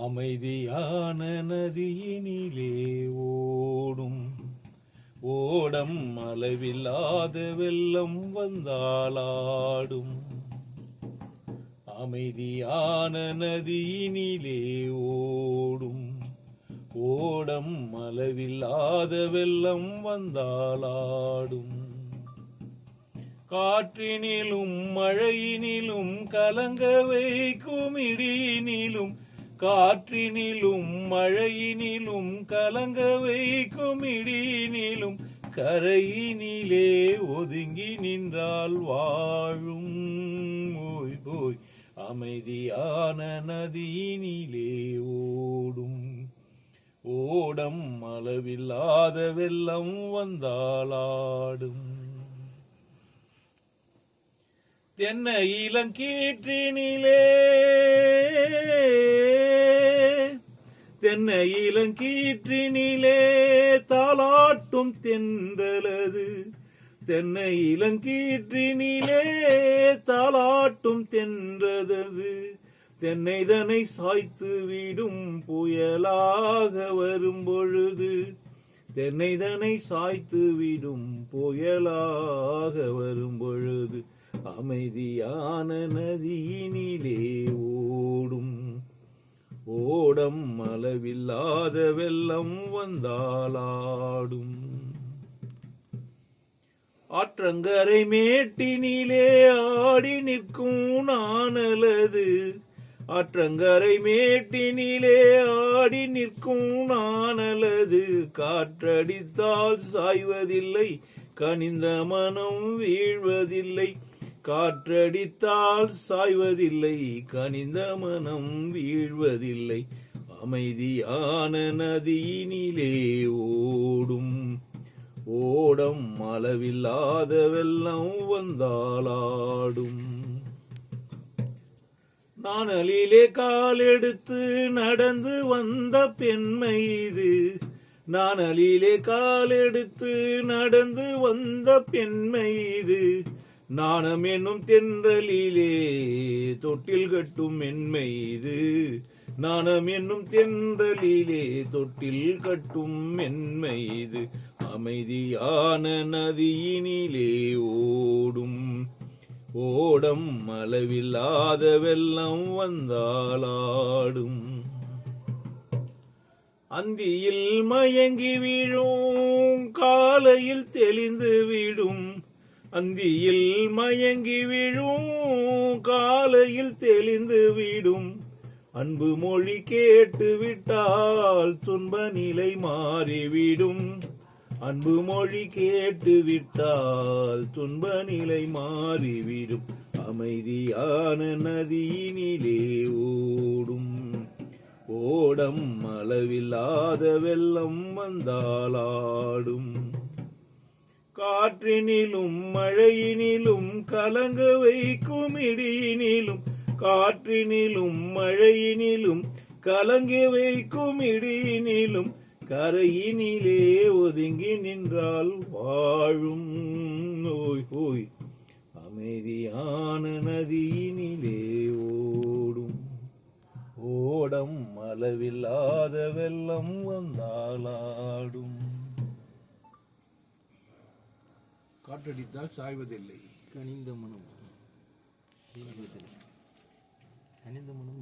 அமைதியான நதியினிலே ஓடும். ஓடம் அளவில்லாத வெள்ளம் வந்தாலாடும் அமைதியான நதியினிலே ஓடும். ஓடம் அளவில்லாத வெள்ளம் வந்தாலாடும் காற்றினிலும் மழையினிலும் கலங்க வைக்கும் இடியினிலும் காற்றினிலும் மழையினிலும் கலங்க வைக்கும் இடியினிலும் கரையினிலே ஒதுங்கி நின்றால் வாழும் ஓய் போய் அமைதியான நதியினிலே ஓடும். ஓடம் அளவில்லாத வெள்ளம் வந்தாலாடும் தென்ன இளங்கீற்றினிலே தென்னை இளங்கீற்றினிலே தாளாட்டும் தென்றலது. தென்னை இளங்கீற்றினிலே தாளாட்டும் தென்றதது தென்னைதனை சாய்த்து விடும் புயலாக வரும் பொழுது தென்னைதனை சாய்த்து விடும் புயலாக வரும் பொழுது அமைதியான நதியினிலே ஓடும் உடம் அளவில்லாத வெள்ளம் வந்தாலாடும். ஆற்றங்கரை மேட்டினிலே ஆடி நிற்கும் நானலது ஆற்றங்கரை மேட்டினிலே ஆடி நிற்கும் நானலது காற்றடித்தால் சாய்வதில்லை கனிந்த மனம் வீழ்வதில்லை. காற்றடித்தால் சாய்வதில்லை கனிந்த மனம் வீழ்வதில்லை. அமைதியான நதியினிலே ஓடும். ஓடம் அளவில்லாத வெள்ளம் வந்தாலாடும் நாணலிலே காலெடுத்து நடந்து வந்த பெண்மை இது நாணலிலே காலெடுத்து நடந்து வந்த பெண்மை இது நாணம் என்னும் தென்றலிலே தொட்டில் கட்டும் மென்மை இது நாணம் என்னும் தென்றலிலே தொட்டில் கட்டும் மென்மை இது அமைதியான நதியினிலே ஓடும். ஓடம் அளவில்லாத வெள்ளம் வந்தாலாடும் அந்தியில் மயங்கி விழும் காலையில் தெளிந்து விடும். அந்தியில் மயங்கி விழும் காலையில் தெளிந்து விடும். அன்பு மொழி கேட்டு விட்டால் துன்ப நிலை மாறிவிடும். அன்பு மொழி கேட்டு விட்டால் துன்ப நிலை மாறிவிடும். அமைதியான நதியினிலே ஓடும். ஓடம் அளவில்லாத வெள்ளம் வந்தாலாடும் காற்றினிலும் மழையினிலும் கலங்க வைக்கும் இடியினிலும் காற்றினிலும் மழையினிலும் கலங்கி வைக்கும் இடியினிலும் கரையினிலே ஒதுங்கி நின்றால் வாழும். ஓய் ஓய். அமைதியான நதியினிலே ஓடும். ஓடம் அளவில்லாத வெள்ளம் வந்தாலாடும் காற்றடித்தால் சாய்வதில்லை. கனிந்த மனம். கனிந்த மனம்